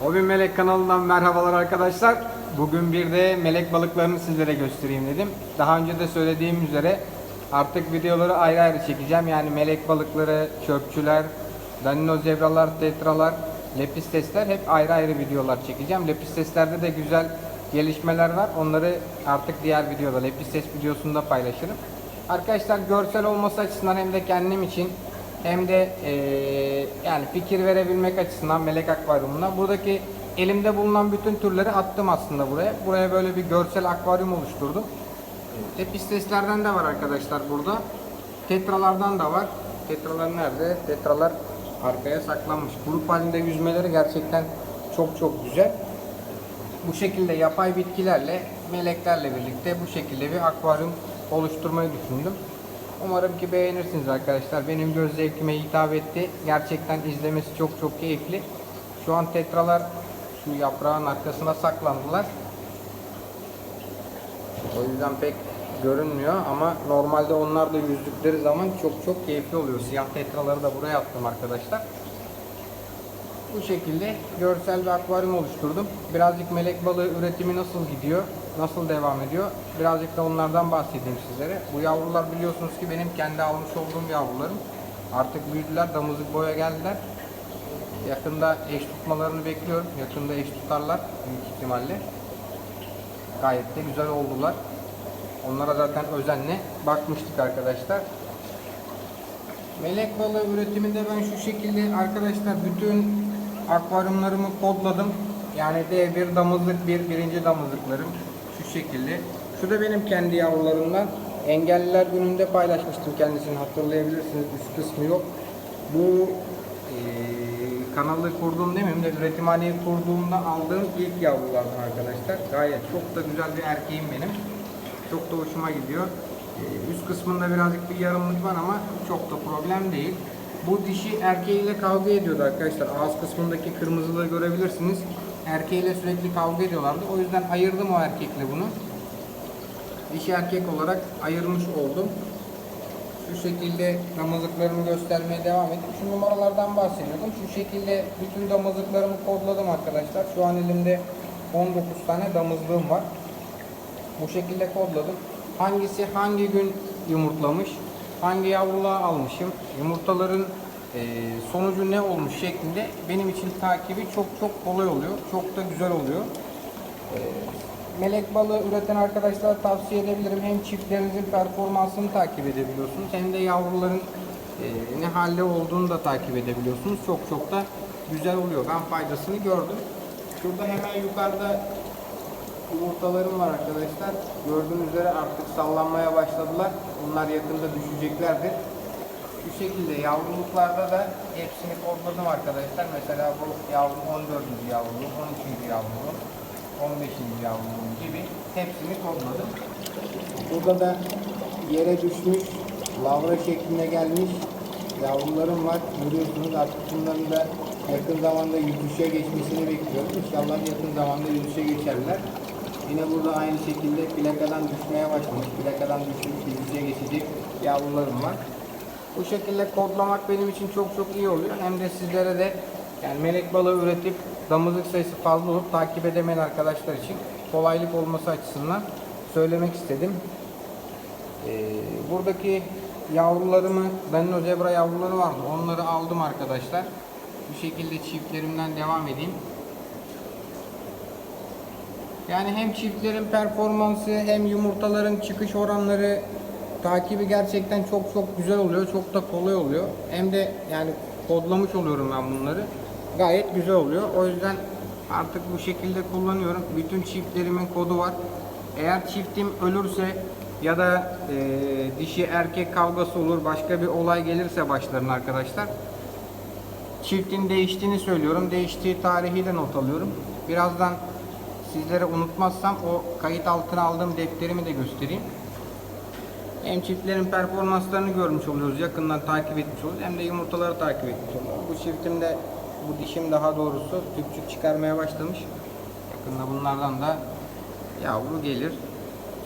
Hobi Melek kanalından merhabalar arkadaşlar. Bugün bir de melek balıklarını sizlere göstereyim dedim. Daha önce de söylediğim üzere artık videoları ayrı ayrı çekeceğim. Yani melek balıkları, çöpçüler, danino zebralar, tetralar, lepistesler hep ayrı ayrı videolar çekeceğim. Lepisteslerde de güzel gelişmeler var. Onları artık diğer videoda, lepistes videosunda paylaşırım. Arkadaşlar görsel olması açısından hem de kendim için hem de eee, yani fikir verebilmek açısından melek akvaryumuna buradaki elimde bulunan bütün türleri attım aslında buraya. Buraya böyle bir görsel akvaryum oluşturdum. Episteslerden de var arkadaşlar burada. Tetralardan da var. Tetralar nerede? Tetralar arkaya saklanmış. Grup halinde yüzmeleri gerçekten çok çok güzel. Bu şekilde yapay bitkilerle, meleklerle birlikte bu şekilde bir akvaryum oluşturmayı düşündüm. Umarım ki beğenirsiniz arkadaşlar. Benim göz zevkime hitap etti. Gerçekten izlemesi çok çok keyifli. Şu an tetralar şu yaprağın arkasına saklandılar. O yüzden pek görünmüyor ama normalde onlar da yüzdükleri zaman çok çok keyifli oluyor. Siyah tetraları da buraya attım arkadaşlar. Bu şekilde görsel bir akvaryum oluşturdum. Birazcık melek balığı üretimi nasıl gidiyor, nasıl devam ediyor? Birazcık da onlardan bahsedeyim sizlere. Bu yavrular biliyorsunuz ki benim kendi almış olduğum yavrularım. Artık büyüdüler, damızlık boya geldiler. Yakında eş tutmalarını bekliyorum. Yakında eş tutarlar büyük ihtimalle. Gayet de güzel oldular. Onlara zaten özenle bakmıştık arkadaşlar. Melek balığı üretiminde ben şu şekilde arkadaşlar bütün akvaryumlarımı kodladım. Yani D1 damızlık bir birinci damızlıklarım şu şekilde. Şu da benim kendi yavrularımdan. Engelliler gününde paylaşmıştım kendisini hatırlayabilirsiniz. Üst kısmı yok. Bu eee, kanalı kurduğum demeyeyim de üretimhaneyi kurduğumda aldığım ilk yavrulardan arkadaşlar. Gayet çok da güzel bir erkeğim benim. Çok da hoşuma gidiyor. Ee, Üst kısmında birazcık bir yarımlık var ama çok da problem değil. Bu dişi erkeğiyle kavga ediyordu arkadaşlar. Ağız kısmındaki kırmızılığı görebilirsiniz. Erkeğiyle sürekli kavga ediyorlardı. O yüzden ayırdım o erkekle bunu. Dişi erkek olarak ayırmış oldum. Şu şekilde damızlıklarımı göstermeye devam edeyim. Şu numaralardan bahsediyordum. Şu şekilde bütün damızlıklarımı kodladım arkadaşlar. Şu an elimde 19 tane damızlığım var. Bu şekilde kodladım. Hangisi hangi gün yumurtlamış, hangi yavruluğa almışım, yumurtaların eee, sonucu ne olmuş şeklinde benim için takibi çok çok kolay oluyor. Çok da güzel oluyor. Eee, melek balığı üreten arkadaşlara tavsiye edebilirim. Hem çiftlerinizin performansını takip edebiliyorsunuz hem de yavruların eee, ne halde olduğunu da takip edebiliyorsunuz. Çok çok da güzel oluyor. Ben faydasını gördüm. Şurada hemen yukarıda yumurtalarım var arkadaşlar. Gördüğünüz üzere artık sallanmaya başladılar. Bunlar yakında düşeceklerdir. Şu şekilde yavruluklarda da hepsini kodladım arkadaşlar. Mesela bu yavrum 14. yavruluğum, 13. yavruluğum, 15. yavruluğum gibi hepsini kodladım. Burada da yere düşmüş, lavra şeklinde gelmiş yavrularım var. Görüyorsunuz artık bunların da yakın zamanda yüzüşe geçmesini bekliyorum. İnşallah yakın zamanda yüzüşe geçerler. Yine burada aynı şekilde plakadan düşmeye başlamış. Plakadan düşmüş yüzüşe geçecek yavrularım var. Bu şekilde kodlamak benim için çok çok iyi oluyor. Hem de sizlere de yani melek balığı üretip damızlık sayısı fazla olup takip edemeyen arkadaşlar için kolaylık olması açısından söylemek istedim. Ee, buradaki yavrularımı, benim zebra yavruları vardı. Onları aldım arkadaşlar. Bu şekilde çiftlerimden devam edeyim. Yani hem çiftlerin performansı hem yumurtaların çıkış oranları takibi gerçekten çok çok güzel oluyor. Çok da kolay oluyor. Hem de yani kodlamış oluyorum ben bunları. Gayet güzel oluyor. O yüzden artık bu şekilde kullanıyorum. Bütün çiftlerimin kodu var. Eğer çiftim ölürse ya da e, dişi erkek kavgası olur, başka bir olay gelirse başlarına arkadaşlar. Çiftin değiştiğini söylüyorum. Değiştiği tarihi de not alıyorum. Birazdan sizlere unutmazsam o kayıt altına aldığım defterimi de göstereyim. Hem çiftlerin performanslarını görmüş oluyoruz, yakından takip etmiş oluyoruz hem de yumurtaları takip etmiş oluyoruz. Bu çiftimde, bu dişim daha doğrusu tüpçük çıkarmaya başlamış. Yakında bunlardan da yavru gelir.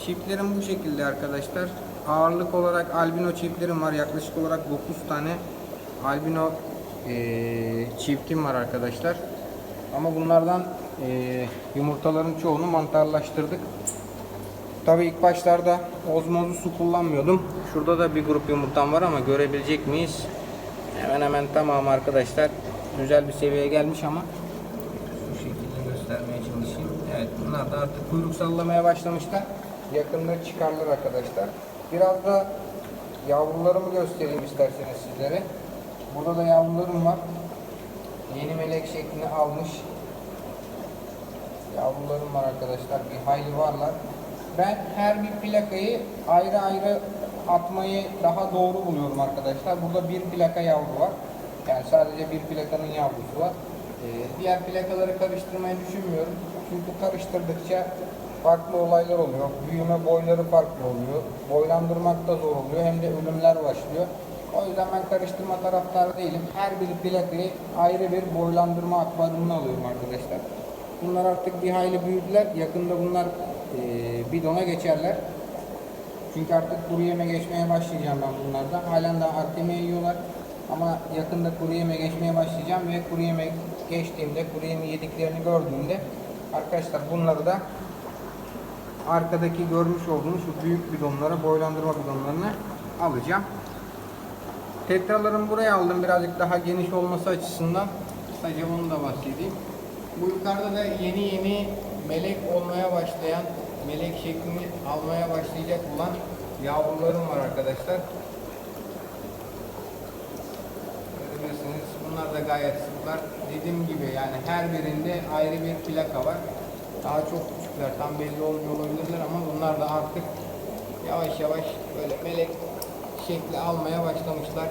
Çiftlerim bu şekilde arkadaşlar. Ağırlık olarak albino çiftlerim var. Yaklaşık olarak 9 tane albino eee, çiftim var arkadaşlar. Ama bunlardan eee, yumurtaların çoğunu mantarlaştırdık. Tabii ilk başlarda ozmozlu su kullanmıyordum. Şurada da bir grup yumurtam var ama görebilecek miyiz? Hemen hemen tamam arkadaşlar. Güzel bir seviyeye gelmiş ama şu şekilde göstermeye çalışayım. Evet bunlar da artık kuyruk sallamaya başlamışlar. Yakında çıkarlar arkadaşlar. Biraz da yavrularımı göstereyim isterseniz sizlere. Burada da yavrularım var. Yeni melek şeklini almış. Yavrularım var arkadaşlar. Bir hayli varlar. Ben her bir plakayı ayrı ayrı atmayı daha doğru buluyorum arkadaşlar. Burada bir plaka yavru var. Yani sadece bir plakanın yavrusu var. Ee, diğer plakaları karıştırmayı düşünmüyorum. Çünkü karıştırdıkça farklı olaylar oluyor. Büyüme boyları farklı oluyor. Boylandırmak da zor oluyor. Hem de ölümler başlıyor. O yüzden ben karıştırma taraftarı değilim. Her bir plakayı ayrı bir boylandırma akvaryumuna alıyorum arkadaşlar. Bunlar artık bir hayli büyüdüler. Yakında bunlar eee, bidona geçerler. Çünkü artık kuru yeme geçmeye başlayacağım ben bunlardan. Halen daha artemia yiyorlar. Ama yakında kuru yeme geçmeye başlayacağım ve kuru yeme geçtiğimde, kuru yeme yediklerini gördüğümde arkadaşlar bunları da arkadaki görmüş olduğunuz şu büyük bidonlara, boylandırma bidonlarına alacağım. Tetralarımı buraya aldım birazcık daha geniş olması açısından. Sadece onu da bahsedeyim. Bu yukarıda da yeni yeni melek olmaya başlayan, melek şeklini almaya başlayacak olan yavrularım var arkadaşlar. Görebilirsiniz. Bunlar da gayet sıklar. Dediğim gibi yani her birinde ayrı bir plaka var. Daha çok küçükler, tam belli olmuyor olabilirler ama bunlar da artık yavaş yavaş böyle melek şekli almaya başlamışlar.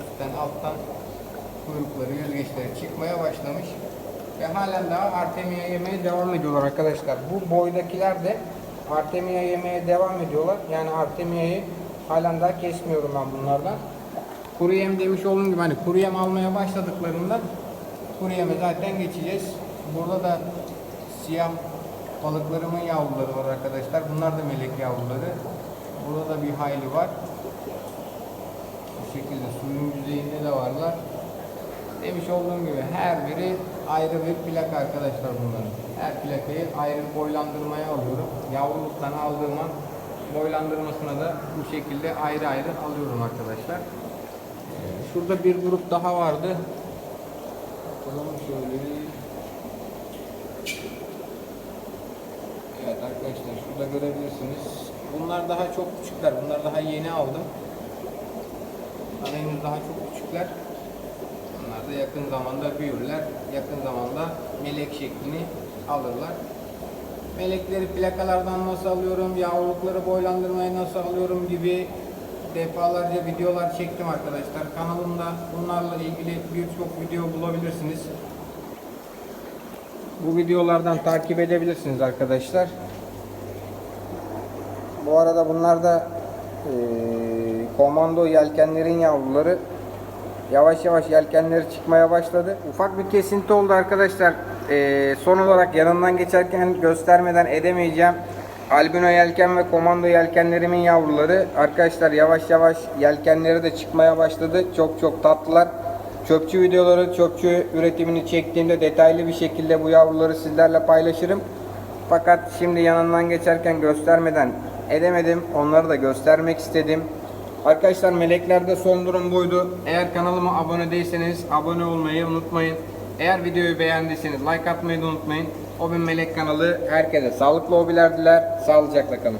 Üstten alttan kuyrukları, yüzgeçleri çıkmaya başlamış. Ve halen daha Artemia yemeye devam ediyorlar arkadaşlar. Bu boydakiler de Artemia yemeye devam ediyorlar. Yani Artemia'yı halen daha kesmiyorum ben bunlardan. Kuru yem demiş olduğum gibi hani kuru yem almaya başladıklarında kuru yeme zaten geçeceğiz. Burada da siyah balıklarımın yavruları var arkadaşlar. Bunlar da melek yavruları. Burada da bir hayli var. Bu şekilde suyun yüzeyinde de varlar. Demiş olduğum gibi her biri ayrı bir plaka arkadaşlar bunların. Her plakayı ayrı boylandırmaya alıyorum. Yavruluktan aldığım an boylandırmasına da bu şekilde ayrı ayrı alıyorum arkadaşlar. Ee, Şurada bir grup daha vardı. Bakalım şöyle. Evet arkadaşlar şurada görebilirsiniz. Bunlar daha çok küçükler. Bunlar daha yeni aldım. Henüz daha çok küçükler. Da yakın zamanda büyürler. Yakın zamanda melek şeklini alırlar. Melekleri plakalardan nasıl alıyorum, yavrulukları boylandırmayı nasıl alıyorum gibi defalarca videolar çektim arkadaşlar. Kanalımda bunlarla ilgili birçok video bulabilirsiniz. Bu videolardan takip edebilirsiniz arkadaşlar. Bu arada bunlar da eee, komando yelkenlerin yavruları. Yavaş yavaş yelkenleri çıkmaya başladı. Ufak bir kesinti oldu arkadaşlar. Eee, son olarak yanından geçerken göstermeden edemeyeceğim. Albino yelken ve komando yelkenlerimin yavruları. Arkadaşlar yavaş yavaş yelkenleri de çıkmaya başladı. Çok çok tatlılar. Çöpçü videoları, çöpçü üretimini çektiğimde detaylı bir şekilde bu yavruları sizlerle paylaşırım. Fakat şimdi yanından geçerken göstermeden edemedim. Onları da göstermek istedim. Arkadaşlar meleklerde son durum buydu. Eğer kanalıma abone değilseniz abone olmayı unutmayın. Eğer videoyu beğendiyseniz like atmayı da unutmayın. Hobin Melek kanalı herkese sağlıklı hobiler diler. Sağlıcakla kalın.